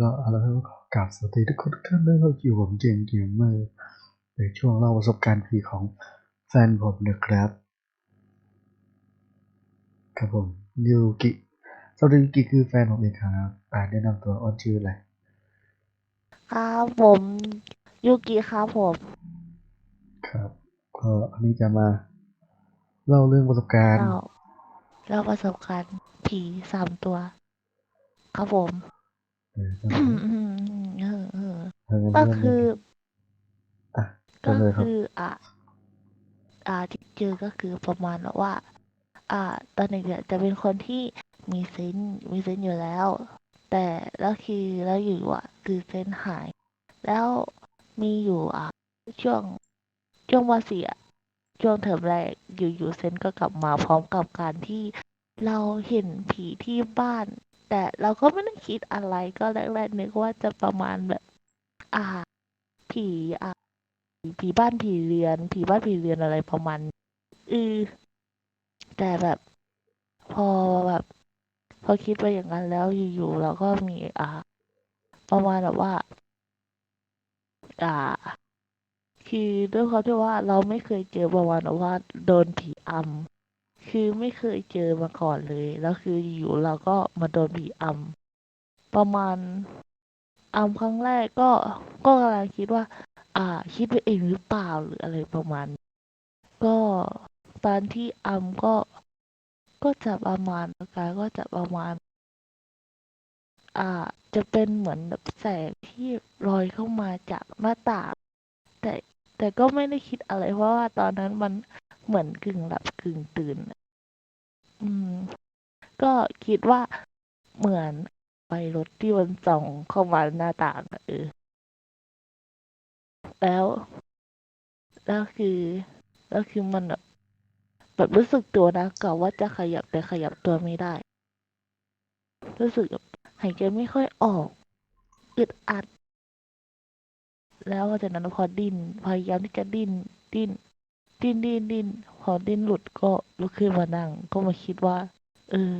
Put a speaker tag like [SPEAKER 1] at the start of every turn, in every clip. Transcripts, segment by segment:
[SPEAKER 1] ก็เอาละครับขอกราบสวัสดีทุกคนทุกท่านด้วยครับอยู่ผมเจมส์เกมเมอร์ในช่วงเล่าประสบการณ์ผีของแฟนผมนะครับ ครับผมยูกิสวัสดียูกิคือแฟนผมเองครับอ่านแนะนำตัวอ้อนชื่ออะไร
[SPEAKER 2] ครับผมยูกิครับผม
[SPEAKER 1] ครับก็อันนี้จะมาเล่าเรื่องประสบการณ์
[SPEAKER 2] เราเราประสบการณ์ผีสามตัว ครับผม
[SPEAKER 1] เออก็
[SPEAKER 2] อืมอืมอืมเออเออ
[SPEAKER 1] เออ
[SPEAKER 2] ก็
[SPEAKER 1] เริ่ม
[SPEAKER 2] คือ
[SPEAKER 1] อะ
[SPEAKER 2] ก็
[SPEAKER 1] เริ่มเลยครับ
[SPEAKER 2] คืออะอ่าที่เจอก็คือประมาณแบบว่า อ่า ตอนเด็กๆจะเป็นคนที่มีเซนส์มีเซนส์อยู่แล้ว แต่แล้วคือแล้วอยู่อะ คือเซนส์หาย แล้วมีอยู่อะช่วงช่วงมสี่อะช่วงเทอมแรกอยู่ๆเซนส์ก็กลับมาพร้อมกับการที่เราเห็นผีที่บ้าน แต่เราก็ไม่ได้คิดอะไรก็แรกๆนึกว่าจะประมาณแบบ อ่า ผีอ่าผีบ้านผีเรือน ผีบ้านผีเรือนอะไรประมาณอือแต่แบบพอแบบ พอคิดไปอย่างนั้นแล้วอยู่ๆเราก็มีอ่า ประมาณแบบว่า อ่า คือด้วยความที่ว่าเราไม่เคยเจอประมาณแบบว่า โดนผีอำ คือไม่เคยเจอมาก่อนเลย แล้วคืออยู่เราก็มาโดนผีอำประมาณอำครั้งแรกก็ก็กำลังคิดว่า อ่า คิดไปเองหรือเปล่าหรืออะไรประมาณ ก็ตอนที่อำก็ก็จะประมาณอาการก็จะประมาณ อ่า จะเป็นเหมือนแบบแสงที่ลอยเข้ามาจากหน้าต่างแต่แต่ก็ไม่ได้คิดอะไรเพราะว่าตอนนั้นมัน เหมือนกึ่งหลับกึ่งตื่น อืม ก็คิดว่าเหมือนไฟรถที่มันส่องเข้ามาหน้าต่างอะเออ แล้ว แล้วคือแล้วคือมันแบบแบบรู้สึกตัวนะกะว่าจะขยับแต่ขยับตัวไม่ได้ รู้สึกแบบหายใจไม่ค่อยออกอึดอัด แล้วจากนั้นพอดิ้นพยายามที่จะดิ้นดิ้น ดิ้นดิ้นดิ้นพอดิ้นหลุดก็ลุกขึ้นมานั่ง ก็มาคิดว่า เออ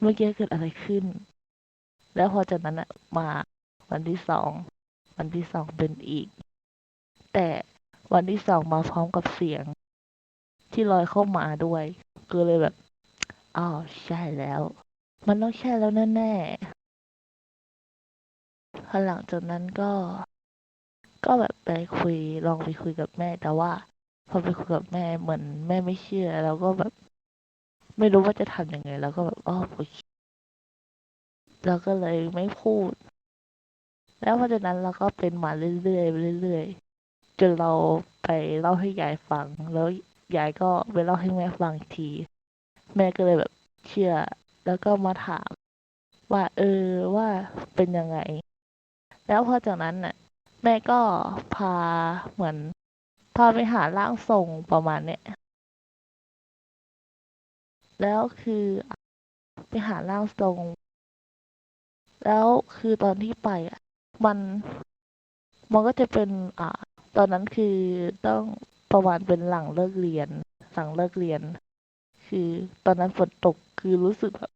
[SPEAKER 2] เมื่อกี้เกิดอะไรขึ้น แล้วพอจากนั้นอะมาวันที่สองวันที่สองเป็นอีก แต่วันที่สองมาพร้อมกับเสียง ที่ลอยเข้ามาด้วยก็เลยแบบอ้าวใช่แล้ว มันต้องใช่แล้วแน่ๆพอหลังจากนั้นก็ ก็แบบไปคุยลองไปคุยกับแม่แต่ว่า พอไปคุยกับแม่เหมือนแม่ไม่เชื่อแล้วก็แบบ ไม่รู้ว่าจะทำยังไงแล้วก็แบบอ๋อโอเคเราก็เลยไม่พูด แล้วพอจากนั้นเราก็เป็นมาเรื่อยๆเรื่อยๆจนเราไปเล่าให้ยายฟัง แล้วยายก็ไปเล่าให้แม่ฟังอีกที แม่ก็เลยแบบเชื่อ แล้วก็มาถาม ว่า เออว่าเป็นยังไง แล้วพอจากนั้นน่ะ แม่ก็พาเหมือน พาไปหาร่างทรงประมาณเนี้ยแล้วคือไปหาร่างทรง แล้วคือตอนที่ไปอะมันมันก็จะเป็นอ่าตอนนั้นคือต้องประมาณเป็นหลังเลิกเรียน หลังเลิกเรียน คือตอนนั้นฝนตกคือรู้สึกแบบ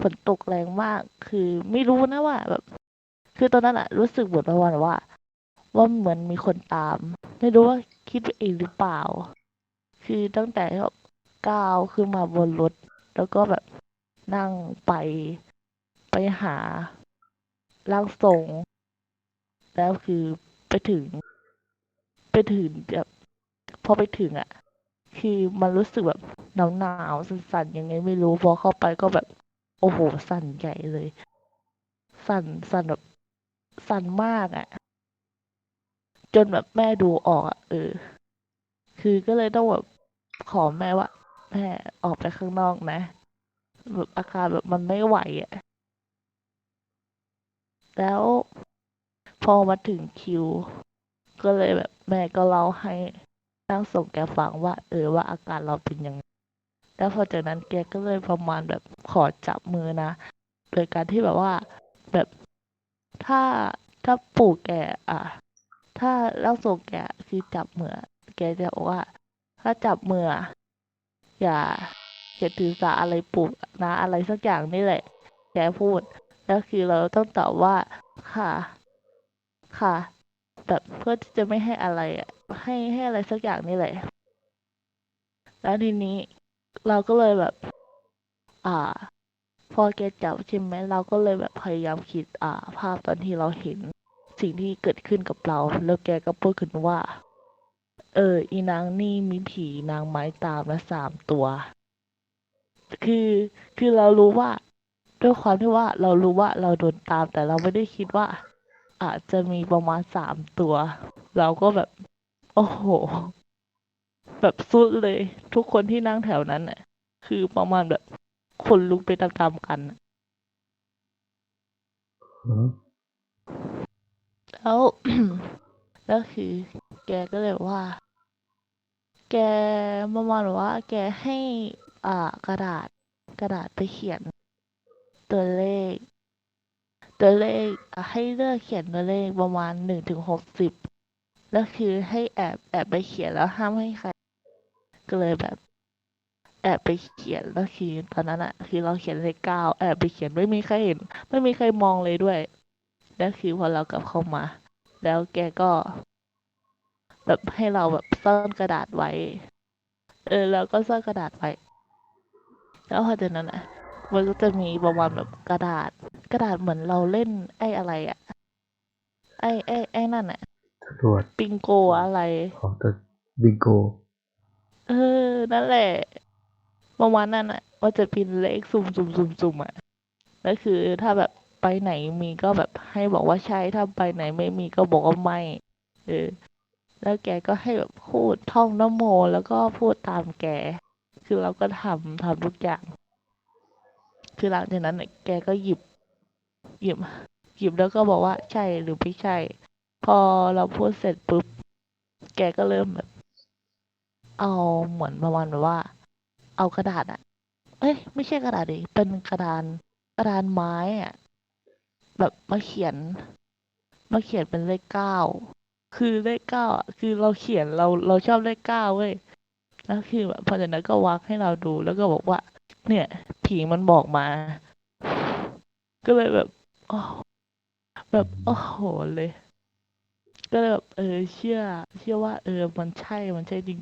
[SPEAKER 2] ฝนตกแรงมาก คือไม่รู้นะว่าแบบ คือตอนนั้นอะรู้สึกเหมือนประมาณว่า ว่าเหมือนมีคนตาม ไม่รู้ว่าคิดไปเองหรือเปล่า คือตั้งแต่แบบก้าวขึ้นมาบนรถ แล้วก็แบบนั่งไปไปหาร่างทรง แล้วคือไปถึง ไปถึงแบบพอไปถึงอะ คือมันรู้สึกแบบหนาวหนาวสั่นๆยังไงไม่รู้พอเข้าไปก็แบบ โอ้โห สั่นใหญ่เลย สั่นสั่นแบบสั่นมากอะ จนแบบแม่ดูออกอะเออ คือก็เลยต้องแบบขอแม่ว่าแม่ออกไปข้างนอกนะ แบบอาการแบบมันไม่ไหวอะแล้วพอมาถึงคิว ก็เลยแบบแม่ก็เล่าให้นั่งส่งแกฟังว่า เออว่าอาการเราเป็นยังไงแล้วพอจากนั้นแกก็เลยประมาณแบบขอจับมือนะ โดยการที่แบบว่าแบบถ้าถ้าปู่แกอะ ถ้าร่างทรงแกคือจับมือแกจะบอกว่า ถ้าจับมืออย่าอย่าถือสาอะไรปู่นะอะไรสักอย่างนี่แหละ แกพูด แล้วคือเราต้องตอบว่าค่ะ ค่ะแบบเพื่อที่จะไม่ให้อะไรให้ให้อะไรสักอย่างนี่แหละ แล้วทีนี้เราก็เลยแบบ อ่า พอแกจับใช่ไหมเราก็เลยแบบพยายามคิดอ่า ภาพตอนที่เราเห็น สิ่งที่เกิดขึ้นกับเรา แล้วแกก็พูดขึ้นว่า เออ อีนางนี่มีผีนางไม้ตามและสามตัว คือคือเรารู้ว่า ด้วยความที่ว่าเรารู้ว่าเราโดนตามแต่เราไม่ได้คิดว่า อาจจะมีประมาณสามตัว เราก็แบบ โอ้โห แบบสุดเลย ทุกคนที่นั่งแถวนั้นน่ะ คือประมาณแบบคนลุกไปตามๆกัน
[SPEAKER 1] อืม
[SPEAKER 2] แล้วแล้วคือ แกก็เลยว่า แกประมาณว่า แกให้อ่ากระดาษกระดาษไปเขียน ตัวเลข ตัวเลขให้เลือกเขียนตัวเลขประมาณหนึ่งถึงหกสิบแล้วคือให้แอบแอบไปเขียนแล้วห้ามให้ใคร ก็เลยแบบ แอบไปเขียนแล้วคือตอนนั้นอะคือเราเขียนเลขเก้าแอบไปเขียนไม่มีใครเห็น ไม่มีใครมองเลยด้วย แล้วคือพอเรากลับเข้ามา แล้วแกก็ แบบให้เราแบบซ่อนกระดาษไว้ เออแล้วก็ซ่อนกระดาษไว้ แล้วพอจากนั้นอะ มันก็จะมีประมาณแบบกระดาษ กระดาษเหมือนเราเล่นไอ้อะไรอะ ไอ้ไอ้ไอ้นั่นอะ
[SPEAKER 1] ตำรวจ
[SPEAKER 2] ปิงโกอะไร
[SPEAKER 1] ของตัวบิงโก
[SPEAKER 2] เออ นั่นแหละประมาณนั้นอะว่าจะพินเลขซุ่มซุ่มซุ่มซุ่มอะแล้วคือถ้าแบบ ไปไหนมีก็แบบให้บอกว่าใช่ถ้าไปไหนไม่มีก็บอกว่าไม่เออแล้วแกก็ให้แบบพูดท่องนโม แล้วก็พูดตามแก คือเราก็ทำทำทุกอย่าง คือหลังจากนั้นแกก็หยิบ หยิบ หยิบแล้วก็บอกว่าใช่หรือไม่ใช่ พอเราพูดเสร็จปุ๊บ แกก็เริ่มแบบ เอาเหมือนประมาณแบบว่า เอากระดาษอะเอ้ย ไม่ใช่กระดาษดิเป็นกระดานกระดานไม้อะ แบบมาเขียน มาเขียนเป็นเลขเก้าคือเลขเก้าอะคือเราเขียนเราเราชอบเลขเก้าเว้ยแล้วคือแบบพอจากนั้นก็วักให้เราดูแล้วก็บอกว่า เนี่ย ผีมันบอกมา ก็เลยแบบอ๋อแบบโอ้โหเลย ก็เลยแบบเออ เชื่อ เชื่อว่า เออ มันใช่มันใช่จริง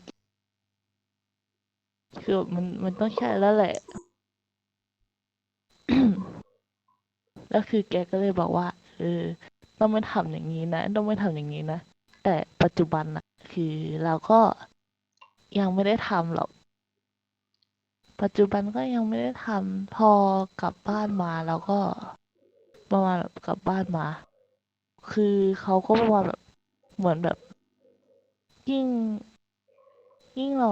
[SPEAKER 2] ๆคือบมันมันต้องใช่แล้วแหละ แล้วคือแกก็เลยบอกว่า เออ ต้องไม่ทำอย่างนี้นะ ต้องไม่ทำอย่างนี้นะ แต่ปัจจุบันนะคือเราก็ยังไม่ได้ทำหรอก ปัจจุบันก็ยังไม่ได้ทำพอกลับบ้านมาแล้วก็ประมาณแบบกลับบ้านมา คือเขาก็ประมาณแบบเหมือนแบบ ยิ่ง ยิ่งเรา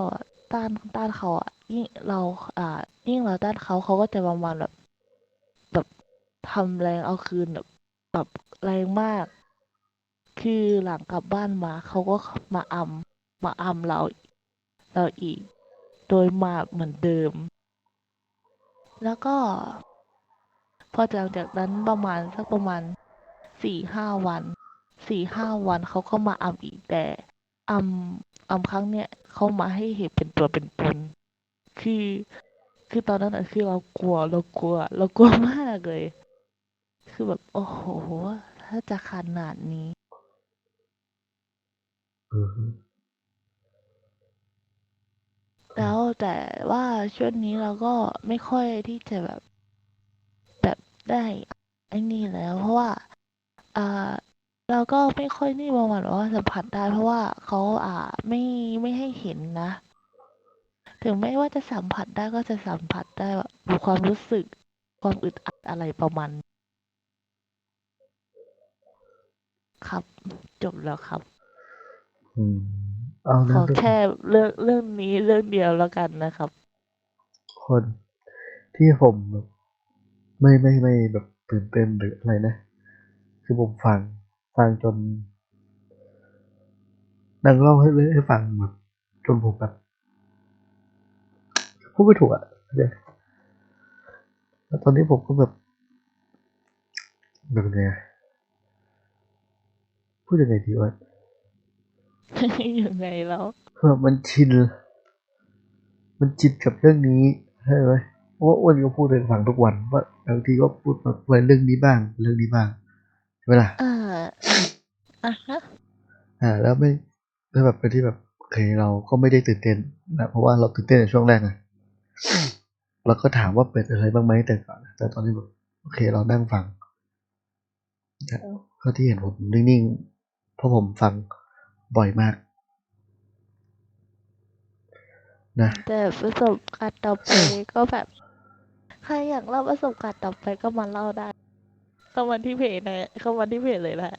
[SPEAKER 2] ต้านต้านเขาอะยิ่งเราอ่ายิ่งเราต้านเขาเขาก็จะประมาณแบบ ทำแรงเอาคืนแบบแบบแรงมาก คือหลังกลับบ้านมาเขาก็มาอำมาอำเรา เราอีก โดยมาเหมือนเดิม แล้วก็ พอหลังจากนั้นประมาณสักประมาณสี่ห้าวันสี่ห้าวันเขาก็มาอำอีกแต่อำอำครั้งเนี้ยเขามาให้เห็นเป็นตัวเป็นตนคือคือตอนนั้นคือเรากลัวเรากลัว เรากลัวมากเลย คือแบบ โอ้โห ถ้าจะขนาดนี้
[SPEAKER 1] อือฮึ
[SPEAKER 2] แล้วแต่ว่าช่วงนี้เราก็ไม่ค่อยที่จะแบบ แบบได้ไอ้นี่แล้ว เพราะว่าอ่าเราก็ไม่ค่อยนี่ประมาณว่าสัมผัสได้ เพราะว่าเขาอ่าไม่ไม่ให้เห็นนะ ถึงแม้ว่าจะสัมผัสได้ก็จะสัมผัสได้แบบดูความรู้สึกความอึดอัดอะไรประมาณนี้ ครับ จบแล้วครับ
[SPEAKER 1] อืมเอา
[SPEAKER 2] ข
[SPEAKER 1] นะ
[SPEAKER 2] อ
[SPEAKER 1] ทุก
[SPEAKER 2] แค่เรื่องเรื่องนี้เรื่องเดียวแล้วกันนะครับ
[SPEAKER 1] คนที่ผมแบบไม่ไม่ไม่แบบตื่นเต้นหรืออะไรนะ คือผมฟังฟังจนนางเล่าให้ให้ฟังแบบจนผมแบบพูดไม่ถูกอะเดี๋ยวแล้วตอนนี้ผมก็แบบแบบไงอะ พูดยังไงดีวะ
[SPEAKER 2] ยังไงแล้ว
[SPEAKER 1] คือแบบมันชิน มันชินกับเรื่องนี้ใช่ไหมเพราะว่าอ้วนก็พูดให้ฟังทุกวันว่าเอบางทีก็พูดมาไปเรื่องนี้บ้าง เรื่องนี้บ้างใช่ไหมล่ะ
[SPEAKER 2] เอออะฮะ
[SPEAKER 1] อ่า แล้วไม่แล้วแบบเป็นที่แบบโอเคเราก็ไม่ได้ตื่นเต้นนะเพราะว่าเราตื่นเต้นในช่วงแรกนะเราก็ถามว่าเป็นอะไรบ้างไหมแต่ก่อนนะแต่ตอนนี้แบบโอเคเรานั่งฟังนะก็ที่เห็นผมนิ่งๆ เพราะผมฟังบ่อยมากนะ
[SPEAKER 2] แต่ประสบการณ์ต่อไปก็แบบใครอยากเล่าประสบการณ์ต่อไปก็มาเล่าได้เข้ามาที่เพจนะเข้ามาที่เพจเลยแหละ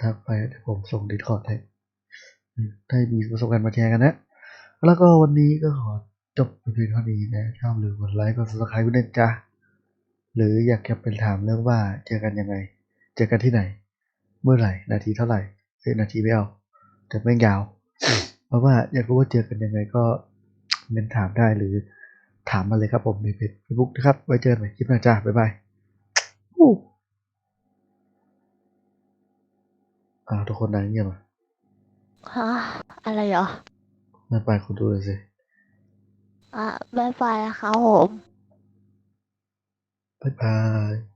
[SPEAKER 1] ทักไปเดี๋ยวผมส่งดิสคอร์ดให้อืมได้มีประสบการณ์มาแชร์กันนะ แล้วก็วันนี้ก็ขอจบไปเพียงเท่านี้นะชอบหรือกดไลค์กด subscribe ด้วยนะจ๊ะหรืออยากจะเป็นถามเรื่องว่าเจอกันยังไง เจอกันที่ไหน เมื่อไหร่นาทีเท่าไหร่เอ้ยนาทีไม่เอาแต่แม่งยาว เพราะว่าอยากรู้ว่าเจอกันยังไงก็เมนถามได้หรือถามมาเลยครับผมในเพจเฟซบุ๊กนะครับ ไว้เจอกันใหม่คลิปหน้าจ้า บ๊ายบายอู้อ้าวทุกคนนั่งเงียบอะ
[SPEAKER 2] ฮะอะไรเหรอ
[SPEAKER 1] ไม่ไปคุณดูเลยสิ
[SPEAKER 2] อะบายบายครับผม
[SPEAKER 1] บ๊ายบาย